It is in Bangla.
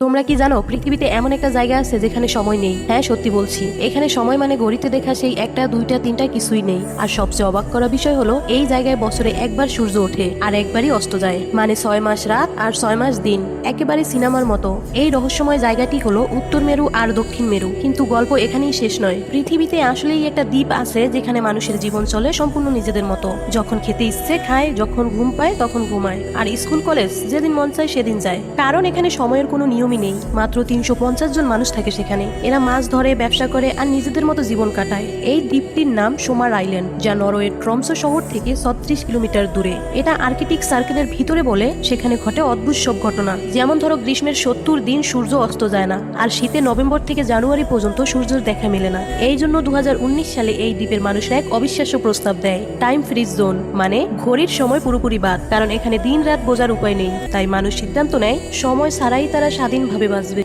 তোমরা কি জানো, পৃথিবীতে এমন একটা জায়গা আছে যেখানে সময় নেই? হ্যাঁ সত্যি বলছি। এখানে সময় মানে ঘড়িতে দেখা সেই একটা, দুইটা, তিনটা কিছুই নেই। আর সবচেয়ে অবাক করা বিষয় হলো, এই জায়গায় বছরে একবার সূর্য ওঠে আর একবারই অস্ত যায়। মানে ছয় মাস রাত আর ছয় মাস দিন। একেবারে সিনেমার মতো। এই রহস্যময় জায়গাটি হলো উত্তর মেরু আর দক্ষিণ মেরু। কিন্তু গল্প এখানেই শেষ নয়। পৃথিবীতে আসলেই একটা দ্বীপ আছে যেখানে মানুষের জীবন চলে সম্পূর্ণ নিজেদের মতো। যখন খেতে ইচ্ছে খায়, যখন ঘুম পায়, তখন ঘুমায়। আর স্কুল, কলেজ যেদিন মন চায় সেদিন যায়। কারণ এখানে সময়ের কোনো নিয়মই নেই। মাত্র তিনশো পঞ্চাশ জন মানুষ থাকে সেখানে। এরা মাছ ধরে, ব্যবসা করে আর নিজেদের মতো জীবন কাটায়। এই দ্বীপটির নাম সোমার আইল্যান্ড, যা নরওয়ের ট্রমসো শহর থেকে ছত্রিশ কিলোমিটার দূরে। এটা আর্কিটিক সার্কেলের ভিতরে বলে, সেখানে ঘটে অদ্ভুত সব ঘটনা। যেমন ধরো গ্রীষ্মের সত্তর দিন সূর্য অস্ত যায় না, আর শীতে নভেম্বর থেকে জানুয়ারি পর্যন্ত সূর্যের দেখা মেলে না। এই জন্য দু হাজার উনিশ সালে এই দ্বীপের মানুষরা এক অবিশ্বাস্য প্রস্তাব দেয় টাইম ফ্রিজ জোন মানে ঘড়ির সময় পুরোপুরি বাদ, কারণ এখানে দিন রাত বোঝার উপায় নেই। তাই মানুষ সিদ্ধান্ত নেয়, সময় ছাড়াই তারা স্বাধীনভাবে বাঁচবে।